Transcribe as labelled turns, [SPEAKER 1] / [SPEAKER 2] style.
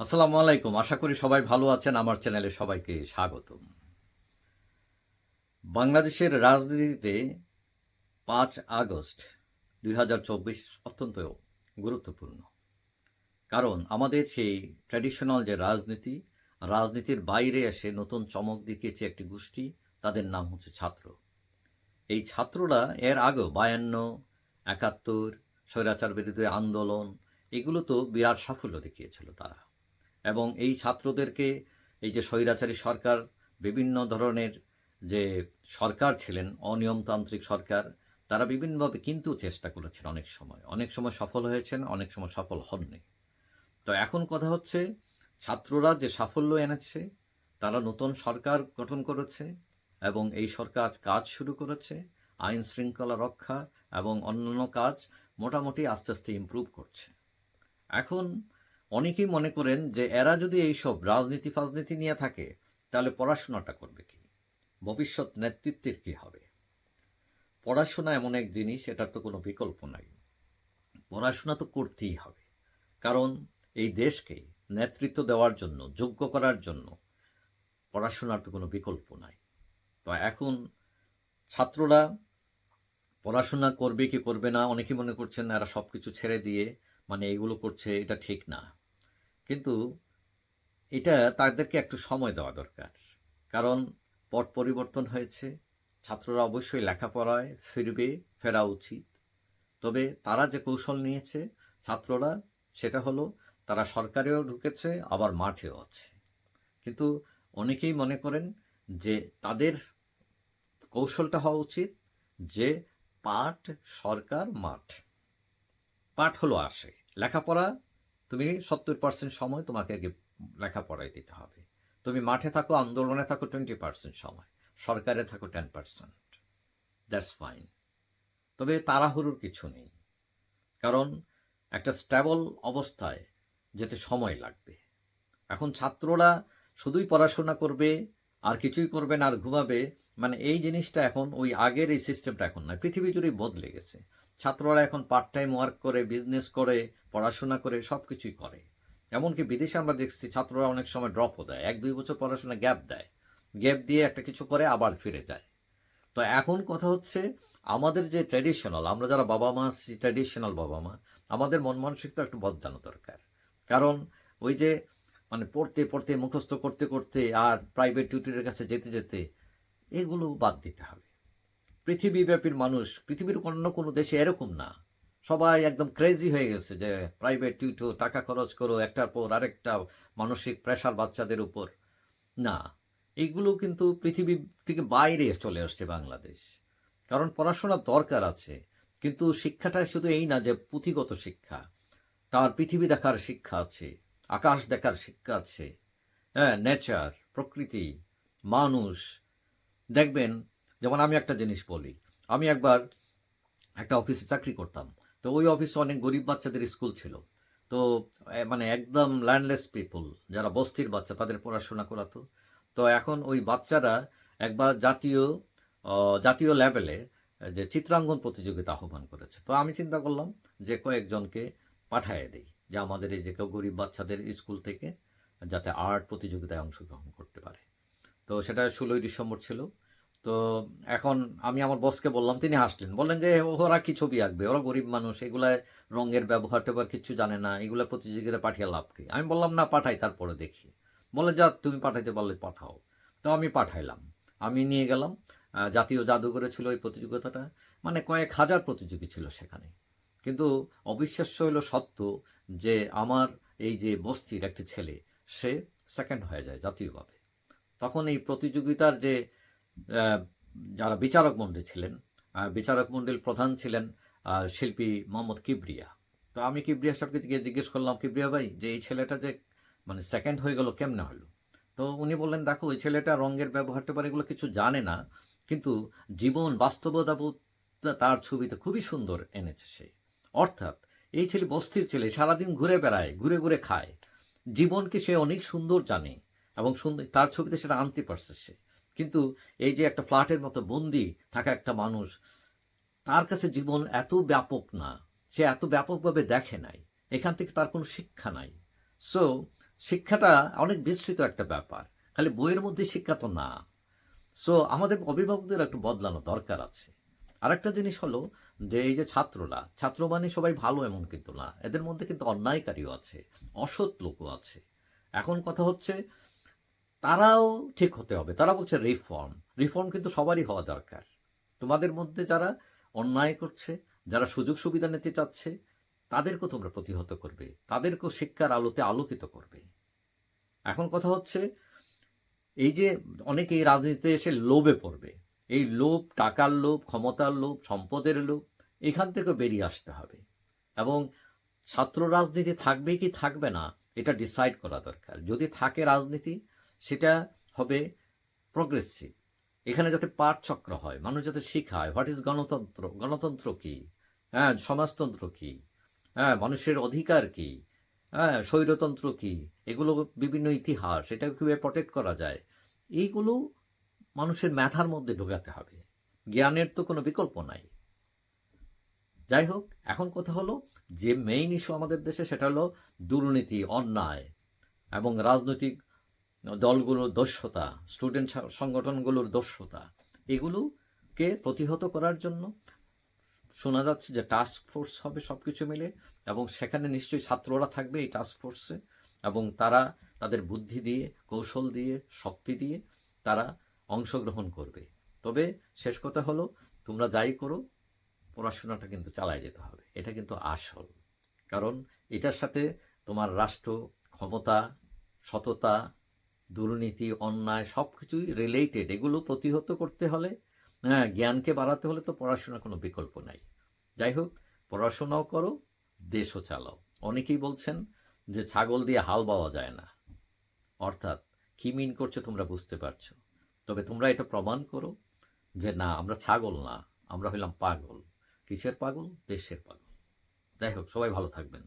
[SPEAKER 1] আসসালামু আলাইকুম। আশা করি সবাই ভালো আছেন। আমার চ্যানেলে সবাইকে স্বাগতম। বাংলাদেশের রাজনীতিতে পাঁচ আগস্ট দুই হাজার চব্বিশ অত্যন্ত গুরুত্বপূর্ণ। কারণ আমাদের সেই ট্র্যাডিশনাল যে রাজনীতি, রাজনীতির বাইরে এসে নতুন চমক দেখিয়েছে একটি গোষ্ঠী, তাদের নাম হচ্ছে ছাত্র। এই ছাত্ররা এর আগেও বায়ান্ন, একাত্তর, স্বৈরাচার বিরুদ্ধে আন্দোলন, এগুলো তো বিরাট সাফল্য দেখিয়েছিল তারা। এবং এই ছাত্রদেরকে এই যে স্বৈরাচারী সরকার, বিভিন্ন ধরনের যে সরকার ছিলেন, অনিয়মতান্ত্রিক সরকার, তারা বিভিন্নভাবে কিন্তু চেষ্টা করেছেন অনেক সময়। অনেক সময় সফল হয়েছেন, অনেক সময় সফল হননি। তো এখন কথা হচ্ছে, ছাত্ররা যে সাফল্য এনেছে, তারা নতুন সরকার গঠন করেছে এবং এই সরকার কাজ শুরু করেছে, আইন শৃঙ্খলা রক্ষা এবং অন্যান্য কাজ মোটামুটি আস্তে আস্তে ইমপ্রুভ করছে। এখন অনেকেই মনে করেন যে এরা যদি এইসব রাজনীতি ফাজনীতি নিয়ে থাকে, তাহলে পড়াশোনাটা করবে কি? ভবিষ্যৎ নেতৃত্বের কি হবে? পড়াশোনা এমন এক জিনিস, এটার তো কোনো বিকল্প নাই। পড়াশোনা তো করতেই হবে। কারণ এই দেশকে নেতৃত্ব দেওয়ার জন্য, যোগ্য করার জন্য পড়াশোনার তো কোনো বিকল্প নাই। তো এখন ছাত্ররা পড়াশোনা করবে কি করবে না অনেকে মনে করছেন এরা সব কিছু ছেড়ে দিয়ে মানে এগুলো করছে, এটা ঠিক না। কিন্তু এটা তাদেরকে একটু সময় দেওয়া দরকার। কারণ পট পরিবর্তন হয়েছে, ছাত্ররা অবশ্যই লেখাপড়ায় ফিরবে, ফেরা উচিত। তবে তারা যে কৌশল নিয়েছে, ছাত্ররা, সেটা হলো তারা সরকারেও ঢুকেছে, আবার মাঠেও আছে। কিন্তু অনেকেই মনে করেন যে তাদের কৌশলটা হওয়া উচিত যে পাঠ সরকার মাঠ। পাঠ হলো আসে। লেখাপড়া, তুমি সত্তর পার্সেন্ট সময় তোমাকে আগে লেখাপড়ায় দিতে হবে। তুমি মাঠে থাকো, আন্দোলনে থাকো টোয়েন্টি পার্সেন্ট সময়। সরকারে থাকো টেন পার্সেন্ট দ্যাটস ফাইন তবে তাড়াহুড়োর কিছু নেই। কারণ একটা স্ট্যাবল অবস্থায় যেতে সময় লাগবে। এখন ছাত্ররা শুধুই পড়াশোনা করবে আর কিছুই করবে না, আর ঘুমাবে। মানে এই জিনিসটা এখন, ওই আগের এই সিস্টেমটা এখন নয়। পৃথিবী জুড়েই বদলে গেছে। ছাত্ররা এখন পার্ট টাইম ওয়ার্ক করে বিজনেস করে, পড়াশোনা করে সব কিছুই করে। এমনকি বিদেশে আমরা দেখছি, ছাত্ররা অনেক সময় ড্রপও দেয়। এক, দুই বছর পড়াশোনা গ্যাপ দেয়। গ্যাপ দিয়ে একটা কিছু করে, আবার ফিরে যায়। তো এখন কথা হচ্ছে, আমাদের যে ট্র্যাডিশনাল আমরা যারা বাবা মা আছি ট্র্যাডিশনাল বাবা মা, আমাদের মন মানসিকতা একটু বদলানো দরকার। কারণ ওই যে মানে পড়তে পড়তে, মুখস্থ করতে করতে আর প্রাইভেট টিউটরের কাছে যেতে যেতে এগুলো বাদ দিতে হবে। পৃথিবীব্যাপীর মানুষ, পৃথিবীর অন্য কোনো দেশে এরকম না। সবাই একদম ক্রেজি হয়ে গেছে যে প্রাইভেট টিউটর টাকা খরচ করো, একটার পর আরেকটা মানসিক প্রেশার বাচ্চাদের উপর। না এইগুলো কিন্তু পৃথিবী থেকে বাইরে চলে আসছে বাংলাদেশ। কারণ পড়াশোনার দরকার আছে, কিন্তু শিক্ষাটা শুধু এই না যে পুঁথিগত শিক্ষা, তার পৃথিবী দেখার শিক্ষা আছে। আকাশ দেখার শিক্ষা আছে। হ্যাঁ নেচার প্রকৃতি, মানুষ। দেখবেন, যেমন আমি একটা জিনিস বলি, আমি একবার একটা অফিসে চাকরি করতাম। তো ওই অফিসে অনেক গরিব বাচ্চাদের স্কুল ছিল। তো মানে একদম ল্যান্ডলেস পিপল যারা বস্তির বাচ্চা, তাদের পড়াশোনা করাতো। তো এখন ওই বাচ্চারা একবার জাতীয় জাতীয় লেভেলে যে চিত্রাঙ্কন প্রতিযোগিতা আহ্বান করেছে। তো আমি চিন্তা করলাম যে কয়েকজনকে পাঠায় দিই। যে আমাদের এই যে কেউ গরিব বাচ্চাদের স্কুল থেকে যাতে আর্ট প্রতিযোগিতায় অংশগ্রহণ করতে পারে। তো সেটা ষোলোই ডিসেম্বর ছিল। তো এখন আমি আমার বসকে বললাম, তিনি হাসলেন। বললেন যে, ওরা কি ছবি আঁকবে? ওরা গরিব মানুষ। এগুলায় রঙের ব্যবহার ট্যাবহার কিচ্ছু জানে না। এগুলা প্রতিযোগিতা পাঠিয়ে লাভ কি? আমি বললাম, না, পাঠাই, তারপরে দেখি। বলে যা, তুমি পাঠাইতে পারলে পাঠাও। তো আমি পাঠাইলাম। আমি নিয়ে গেলাম। জাতীয় জাদুঘরে ছিল ওই প্রতিযোগিতাটা। মানে কয়েক হাজার প্রতিযোগী ছিল সেখানে। কিন্তু অবিশ্বাস্য হলো সত্য যে আমার এই যে বস্তির একটি ছেলে, সে সেকেন্ড হয়ে যায় জাতীয়ভাবে। তখন এই প্রতিযোগিতার যে যারা বিচারক মণ্ডলী ছিলেন বিচারক মণ্ডলীর প্রধান ছিলেন শিল্পী মোহাম্মদ কিবরিয়া। তো আমি কিবরিয়া সাহেবকে গিয়ে জিজ্ঞেস করলাম, কিবরিয়া ভাই, যে এই ছেলেটা যে মানে সেকেন্ড হয়ে গেল কেমনে হলো? তো উনি বললেন, দেখো ওই ছেলেটা রঙের ব্যবহারটা পারে এগুলো কিছু জানে না, কিন্তু জীবন বাস্তবতা তার ছবিতে খুবই সুন্দর এনেছে সে। অর্থাৎ এই ছেলে বস্তির ছেলে সারাদিন ঘুরে বেড়ায়, ঘুরে ঘুরে খায়। জীবনকে সে অনেক সুন্দর জানে এবং সুন্দর তার ছবিতে সেটা আনতে পারছে সে। কিন্তু এই যে একটা ফ্ল্যাটের মতো বন্দি থাকা একটা মানুষ, তার কাছে জীবন এত ব্যাপক না। সে এত ব্যাপকভাবে দেখে নাই। এখান থেকে তার কোনো শিক্ষা নাই। সো শিক্ষাটা অনেক বিস্তৃত একটা ব্যাপার। খালি বইয়ের মধ্যে শিক্ষা তো না। সো আমাদের অভিভাবকদের একটু বদলানো দরকার আছে। আরেকটা জিনিস হলো যে এই যে ছাত্ররা, ছাত্র মানে সবাই ভালো এমন কিন্তু না। এদের মধ্যে কিন্তু অন্যায়কারীও আছে, অসৎ লোকও আছে। এখন কথা হচ্ছে, তারাও ঠিক হতে হবে। তারা বলছে রিফর্ম রিফর্ম কিন্তু সবারই হওয়া দরকার। তোমাদের মধ্যে যারা অন্যায় করছে, যারা সুযোগ সুবিধা নিতে চাচ্ছে, তাদেরকেও তোমরা প্রতিহত করবে। তাদেরকেও শিক্ষার আলোতে আলোকিত করবে। এখন কথা হচ্ছে, এই যে অনেকে এই রাজনীতিতে এসে লোভে পড়বে। এই লোভ, টাকার লোভ, ক্ষমতার লোভ, সম্পদের লোভ, এখান থেকে বেরিয়ে আসতে হবে। এবং ছাত্র রাজনীতি থাকবে কি থাকবে না, এটা ডিসাইড করা দরকার। যদি থাকে রাজনীতি, সেটা হবে প্রগ্রেসিভ এখানে যাতে পাঠচক্র হয়, মানুষ যাতে শেখায় হোয়াট ইজ গণতন্ত্র গণতন্ত্র কি? হ্যাঁ সমাজতন্ত্র কি? হ্যাঁ মানুষের অধিকার কি? হ্যাঁ স্বৈরতন্ত্র কি? এগুলো বিভিন্ন ইতিহাস এটা কীভাবে প্রটেক্ট করা যায়? এইগুলো মানুষের ম্যাথার মধ্যে ঢোকাতে হবে। জ্ঞানের তো কোনো বিকল্প নাই। যাই হোক, এখন কথা হলো, যে মেইন ইস্যু আমাদের দেশে সেটা হলো দুর্নীতি, অন্যায় এবং রাজনৈতিক দলগুলোর দস্যতা স্টুডেন্ট সংগঠনগুলোর দস্যতা। এগুলোকে প্রতিহত করার জন্য শোনা যাচ্ছে যে টাস্ক ফোর্স হবে সব কিছু মিলে এবং সেখানে নিশ্চয়ই ছাত্ররা থাকবে এই টাস্ক ফোর্সে এবং তারা তাদের বুদ্ধি দিয়ে, কৌশল দিয়ে, শক্তি দিয়ে তারা অংশগ্রহণ করবে। তবে শেষ কথা হলো, তোমরা যাই করো, পড়াশোনাটা কিন্তু চালায় যেতে হবে। এটা কিন্তু আসল। কারণ এটার সাথে তোমার রাষ্ট্র, ক্ষমতা, সততা, দুর্নীতি, অন্যায় সব কিছুই রিলেটেড এগুলো প্রতিহত করতে হলে হ্যাঁ জ্ঞানকে বাড়াতে হলে তো পড়াশোনার কোনো বিকল্প নাই। যাই হোক, পড়াশোনাও করো, দেশও চালাও। অনেকেই বলছেন যে ছাগল দিয়ে হাল বাওয়া যায় না। অর্থাৎ, কি মিন করছে তোমরা বুঝতে পারছ। তবে তোমরা এটা প্রমাণ করো যে না, আমরা ছাগল না, আমরা হইলাম পাগল। কিসের পাগল? দেশের পাগল। যাই হোক, সবাই ভালো থাকবেন।